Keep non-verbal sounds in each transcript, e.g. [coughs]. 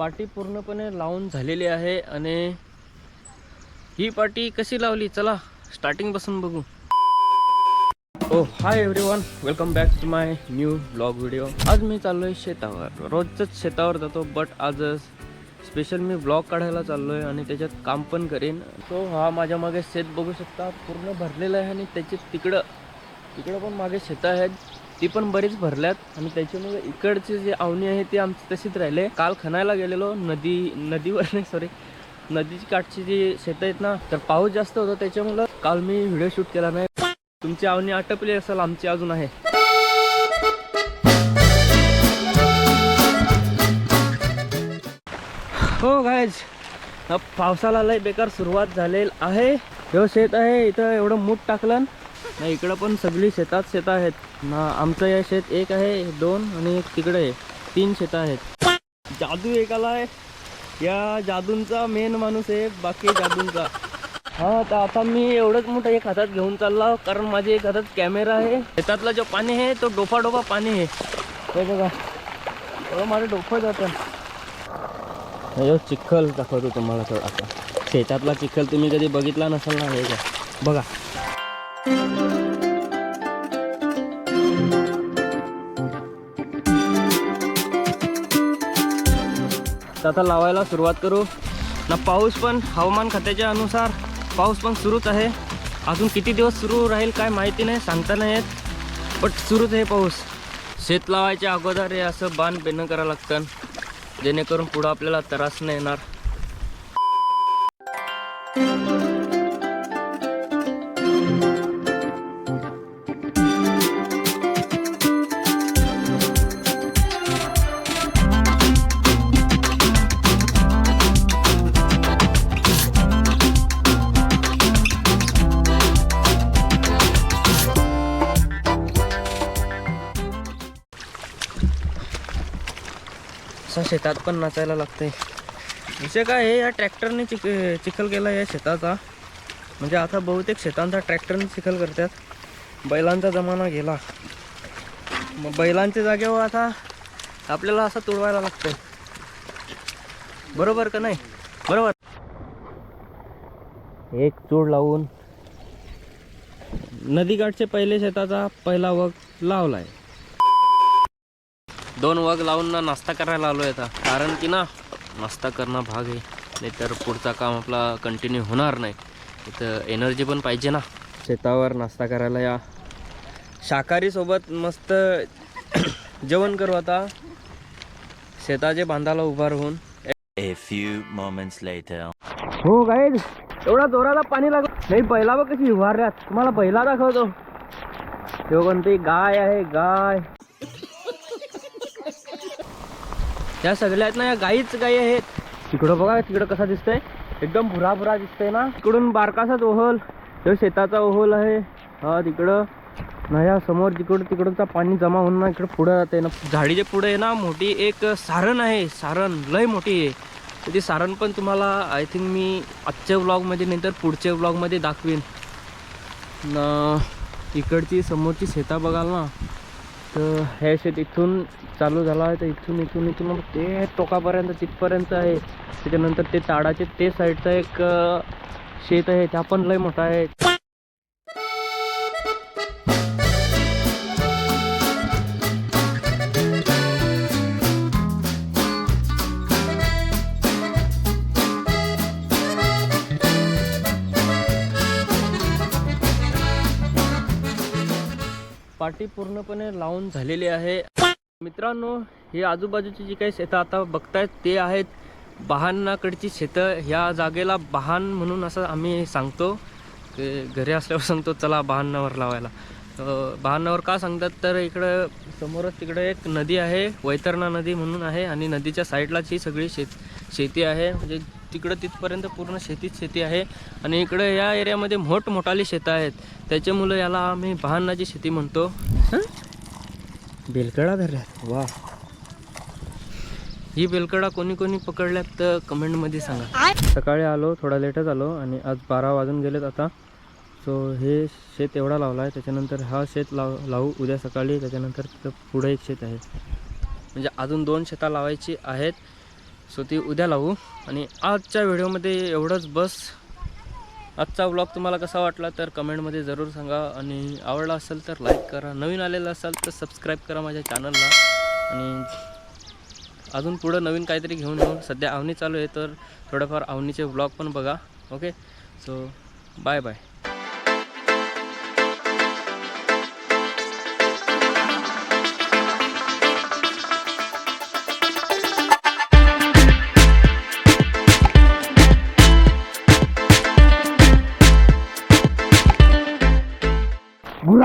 पाटी पूर्णपणे लावून झालेली आहे आणि ही पाटी कशी लावली? चला स्टार्टिंगपासून बघू. ओ hi every welcome back to my new blog video आज मी चाललो आहे शेतावर. रोजच शेतावर जातो बट आज स्पेशल मी ब्लॉग काढायला चाललो आहे आणि त्याच्यात काम पण करेन. तो हा माझ्या मागे शेत बघू शकता पूर्ण भरलेलं आहे आणि त्याचे तिकडं तिकडं पण मागे शेतं आहेत. ती पण बरीच भरल्यात. आणि त्याच्यामुळे इकडची जी आवणी आहे ती आमची तशीच राहिले. काल खणायला गेलेलो नदी नदीवर नाही सॉरी नदीची काठची जी शेतं आहेत ना तर पाऊस जास्त होता त्याच्यामुळं काल मी व्हिडिओ शूट केला नाही. तुमची आवणी आटपली असेल आमची अजून आहे. हो गायज पावसाला लय बेकार सुरुवात झालेली आहे. हे शेत आहे इथं एवढं मूठ टाकलं. ना इकडं पण सगळी शेतात शेतं आहेत. ना आमचं या शेत एक आहे दोन आणि एक तिकडे आहे तीन शेतं आहेत. जादू एकाला आहे या जादूंचा मेन माणूस आहे बाकी जादूंचा. हा तर आता मी एवढंच मोठं एक हातात घेऊन चालला कारण माझे एक हातात कॅमेरा आहे. शेतातला जो पाणी आहे तो डोफा डोफा पाणी आहे. हे बघा. एवढं माझं डोफं जातं. हे चिखल दाखवतो तुम्हाला तर आता. शेतातला चिखल तुम्ही कधी बघितला नसाल ना हे का बघा. तर आता लावायला सुरुवात करू. ना पाऊस पण हवामान खात्याच्या अनुसार पाऊस पण सुरूच आहे. अजून किती दिवस सुरू राहील काय माहिती नाही सांगता नाही येत. बट सुरूच आहे पाऊस. शेत लावायच्या अगोदर हे असं बाण बेनं करावं लागतं. जेणेकरून पुढं आपल्याला त्रास नाही येणार. असं शेतात पण नाचायला लागतंय. विषय काय आहे या ट्रॅक्टरने चिक चिखल केला या शेताचा. म्हणजे आता बहुतेक शेतांचा ट्रॅक्टरने चिखल करतात. बैलांचा जमाना गेला. मग बैलांच्या जागेवर आता आपल्याला असं तुडवायला लागतं बरोबर का नाही? बरोबर. एक चूड लावून नदीकाठचे पहिले शेताचा पहिला वग लावलाय. दोन वग लावून ना नाश्ता करायला आलो आता. कारण की ना नाश्ता करणं भाग आहे. नाहीतर पुढचा काम आपला कंटिन्यू होणार नाही. इथं एनर्जी पण पाहिजे ना. शेतावर नाश्ता करायला या. शाकाहारी सोबत मस्त [coughs] जेवण करू आता. शेताचे बांधाला उभा राहून. A few moments later. हो गाईज एवढा जोराला पाणी लागत नाही बैला बघ कशी उभारल्यात तुम्हाला बैला दाखवतो. तेव्हा कोणती गाय आहे गाय. त्या सगळ्या आहेत ना या गाईच गाई आहेत. तिकडं बघा तिकडं कसा दिसतंय. एकदम भुरा भुरा दिसतंय ना. तिकडून बारकासाच ओहल. तो शेताचा ओहल आहे. हा तिकडं. ना या समोर तिकडं तिकडूनचा पाणी जमा होऊन ना इकडं पुढं जाते ना. झाडीच्या पुढे आहे ना मोठी एक सारण आहे. सारण लय मोठी आहे. तर ती सारण पण तुम्हाला आय थिंक मी आजच्या व्लॉगमध्ये नंतर पुढच्या व्लॉगमध्ये दाखवेन. इकडची समोरची शेता बघाल ना. तर हे शेत इथून चालू झाला आहे. तर इथून इथून इथून मग ते टोकापर्यंत तिथपर्यंत आहे. त्याच्यानंतर ते ताडाचे ते साईडचं एक शेत आहे. त्या पण लय मोठा आहे. पाटी पूर्णपणे लावून झालेली आहे. मित्रांनो ही आजूबाजूची जी काही शेतं आता बघतायत ते आहेत बहाणाकडची शेतं. ह्या जागेला बहाण म्हणून असं आम्ही सांगतो. घरी असल्यावर सांगतो चला बहाणावर लावायला. अं, बहाणावर का सांगतात? तर इकडं समोरच तिकडे एक नदी आहे वैतरणा नदी म्हणून आहे आणि नदीच्या साईडलाच ही सगळी शेत शेती आहे. म्हणजे तिकडं तिथपर्यंत पूर्ण शेतीच शेती आहे. आणि इकडे या एरियामध्ये मोठमोठाली शेतं आहेत. त्याच्यामुळं याला आम्ही बहाणाची शेती म्हणतो. हं? बेलकडा धरल्यात? वा. ही बेलकडा कोणी कोणी पकडल्यात तर कमेंटमध्ये सांगा. सकाळी आलो थोडा लेटच आलो आणि आज बारा वाजून गेलेत आता. सो हे शेत एवढा लावला आहे त्याच्यानंतर हा शेत लाव लावू उद्या सकाळी त्याच्यानंतर तिथं पुढे एक शेत आहे. म्हणजे अजून दोन शेता लावायची आहेत. सो ती उद्या लावू. आणि आजच्या व्हिडिओमध्ये एवढंच. बस आजचा व्लॉग तुम्हाला कसा वाटला तर कमेंटमध्ये जरूर सांगा. आणि आवडला असेल तर लाईक करा. नवीन आलेलं असाल तर सबस्क्राईब करा माझ्या चॅनलला आणि अजून पुढं नवीन काहीतरी घेऊन येऊ. सध्या आवनी चालू आहे तर थोडंफार आवनीचे व्लॉग पण बघा. ओके सो बाय बाय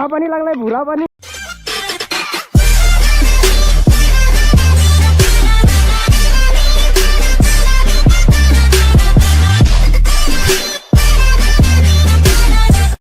पनि लाग्ला भुरा पनि